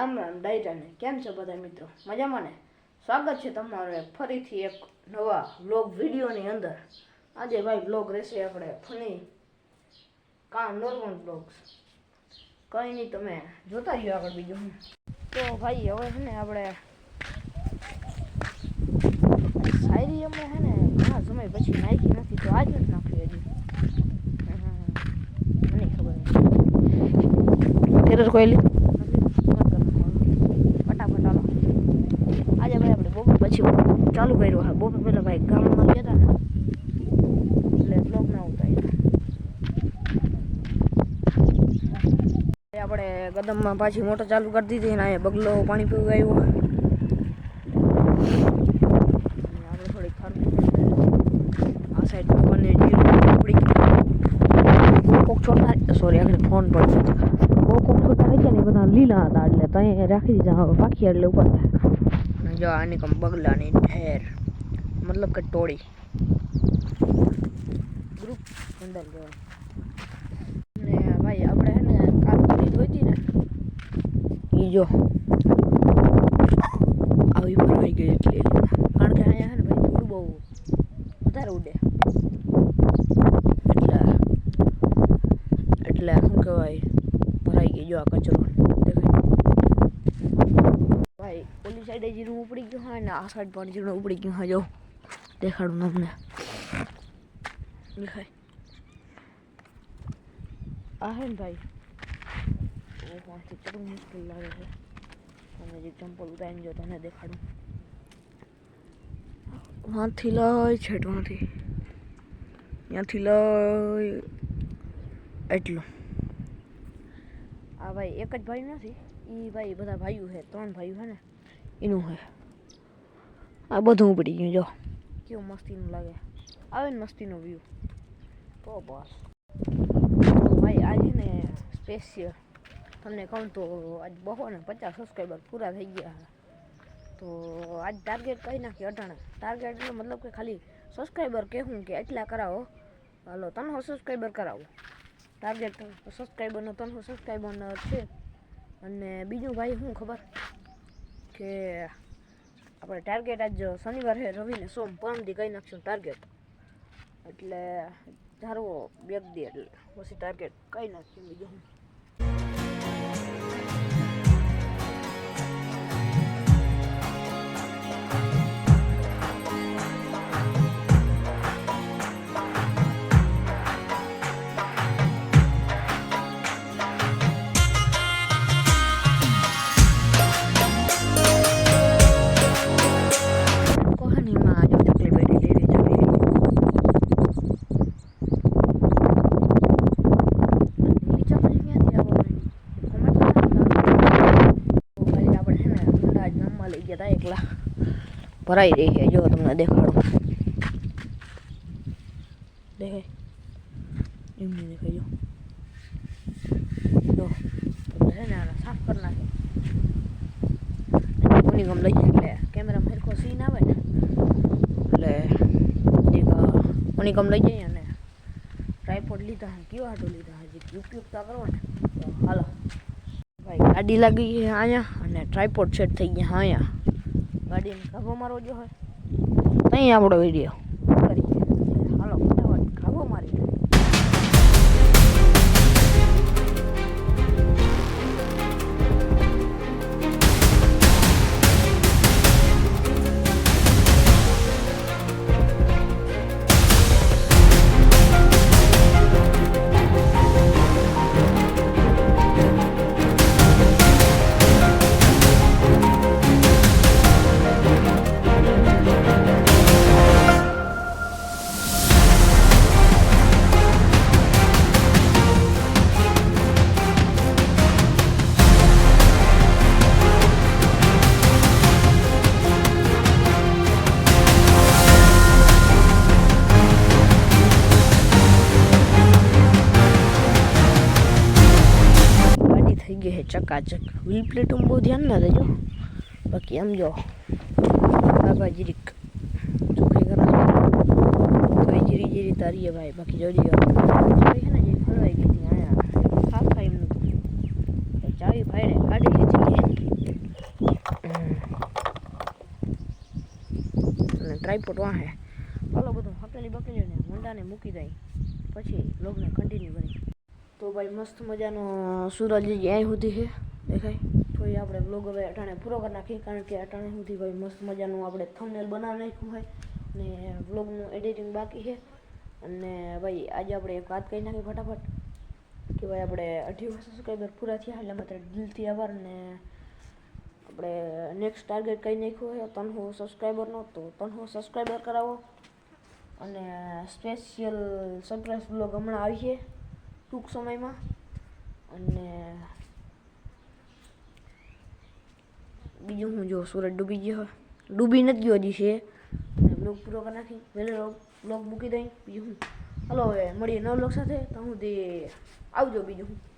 રામ રામ ડાયરાને કેમ છો બધા મિત્રો? મજામાં ને? સ્વાગત છે તમારું એક ફરીથી એક નવા વ્લોગ વિડીયોની અંદર. આજે ભાઈ વ્લોગ રહેશે આપણે ફની કા નોર્મલ વ્લોગ્સ. કંઈ નહીં, તમે જોતા રહ્યો આગળ બીજું હું. તો ભાઈ, હવે છે ને આપણે શાયરી અમે છે ને ઘણા સમય પછી નાખી નથી, તો આજ નથી નાખી હજી. મને ખબર નથી. તેરસ કોયલી ફટાફટ હાલો આજે ભાઈ આપણે બપોર પછી ચાલુ કર્યું હા. બપોર પહેલાં ભાઈ ગામમાં ગયા હતા એટલે બ્લોગ આપણે કદમમાં પાછી મોટર ચાલુ કરી દીધી ને અહીંયા બગલો પાણી પીવું આવ્યો આપણે થોડીક ખરું આ સાઈડ બંને જીરું સોરી આગળ ફોન પડશે કોક કોક છોડતા રહી ગયા ને બધા લીલા હતા એટલે ત્યાં રાખી દીધા પાકી એટલે ઉપર જો આની કમ બગલાની ઢેર મતલબ કે ટોળી. ગ્રુપ અંદર કહેવાય ને ભાઈ આપણે હે ને કાલ પૂરી ધોઈતી ને એ જો. આવી ભરવાઈ ગઈ એટલે. કારણ કે અહીંયા હે ને ભાઈ ધૂળ બહુ વધારે ઉડે. એટલે એટલે શું કહેવાય? ભરાઈ ગઈ જો આ કચરો દેખાય ભાઈ ઓલી સાઈડે જીરું ઉપડી ગયું હોય ને, આ સાઈડ પણ જીરું ઉપડી ગયું હોય, જો. દેખાડું તમને. દેખાય. આ હે ને ભાઈ. ઓહો ચડવું મુશ્કેલ લાગે છે. તમે જે ચંપલ ઉતારીને જો, તમને દેખાડું. વાંથી લઈ છેટ વાંથી ત્યાંથી લઈ. એટલું. આ ભાઈ એક જ ભાઈ નથી એ ભાઈ બધા ભાઈઓ છે, ત્રણ ભાઈઓ છે ને. એનું છે આ બધું ઉપડી ગયું, જો. કેવું મસ્તીનું લાગે. આવે ને મસ્તીનો વ્યૂ તો બસ. ભાઈ, આજે ને સ્પેશિયલ તમને કહું તો આજ બહુ ને પચાસ સબસ્ક્રાઈબર પૂરા થઈ ગયા તો આજ ટાર્ગેટ કહી નાખી અટાણે ટાર્ગેટ એટલે મતલબ કે ખાલી સબસ્ક્રાઈબર કહેવું કે એટલા કરાવો. હાલો, ત્રણસો સબસ્ક્રાઈબર કરાવો. ટાર્ગેટ સબસ્ક્રાઈબરનો ત્રણસો સબસ્ક્રાઈબરનો છે. અને બીજું ભાઈ શું ખબર? કે આપણે ટાર્ગેટ આજ શનિવાર છે રવિને સોમ પરમથી કહી નાખશું ટાર્ગેટ એટલે ધારવો બેગ દે એટલે પછી ટાર્ગેટ કહી નાખ્યું બીજું? એકલા ભરાઈ રહી છે જો તમને દેખાડો દેખાય એમને દેખાય જો સાફ કરી નાખે કોની ગમ લઈ એટલે કેમેરામાં સરખો સીન આવે ને એટલે એક મનિકમ લઈ જઈએ અને ટ્રાયપોડ લીધા કયો આટો લીધા હજી ઉપયોગ તો કરો ને હાલો ભાઈ ગાડી લાગી છે અહીંયા અને ટ્રાયપોડ સેટ થઈ ગયા અહીંયા ગાડીને ખાભો મારવો જો હોય. ત્યાં આપણો વીડિયો. ચકાચક વ્હીલ પ્લેટનું બહુ ધ્યાન ના દેજો. બાકી આમ જો બાબા જીરીક ચોખ્ખી કરો જીરી જીરી તારીએ ભાઈ, બાકી જોડી ચાવી છે ને જે ખોલવાઈ ગઈ હતી અહીંયા. ફાફા એમનું. તો ચાવી ભાઈને કાઢી લીધી અને ટ્રાયપોટ વાહે. ચાલો બધું હકેલી બકેલીને મુંડાને મૂકી દઈ. પછી લોગને કન્ટિન્યુ કરી તો ભાઈ મસ્ત મજાનો સૂરજ અહીં સુધી છે. દેખાય? તો એ આપણે બ્લોગ હવે અટાણે પૂરો કરી નાખીએ કારણ કે અટાણે સુધી ભાઈ મસ્ત મજાનું આપણે થંબનેલ બનાવી નાખ્યું હોય ને બ્લોગનું એડિટિંગ બાકી છે. અને ભાઈ આજે આપણે એક વાત કરી નાખી ફટાફટ કે ભાઈ આપણે અઢી સબસ્ક્રાઈબર પૂરા થયા, એટલે માત્ર દિલથી આભાર ને આપણે નેક્સ્ટ ટાર્ગેટ કહી નાખ્યું હોય ત્રણસો સબસ્ક્રાઈબરનો તો ત્રણસો સબસ્ક્રાઈબર કરાવો. અને સ્પેશિયલ સરપ્રાઈઝ બ્લોગ હમણાં આવી છે. ટૂંક સમયમાં અને બીજું હું જો સુરત ડૂબી ગયો ડૂબી નથી ગયો હજી છે. બ્લોગ પૂરો કરી નાખી. પહેલો બ્લોગ મૂકી દઈ. બીજું હું. હલો હવે મળીએ નવ બ્લોગ સાથે. તો હું તે આવજો બીજું હું.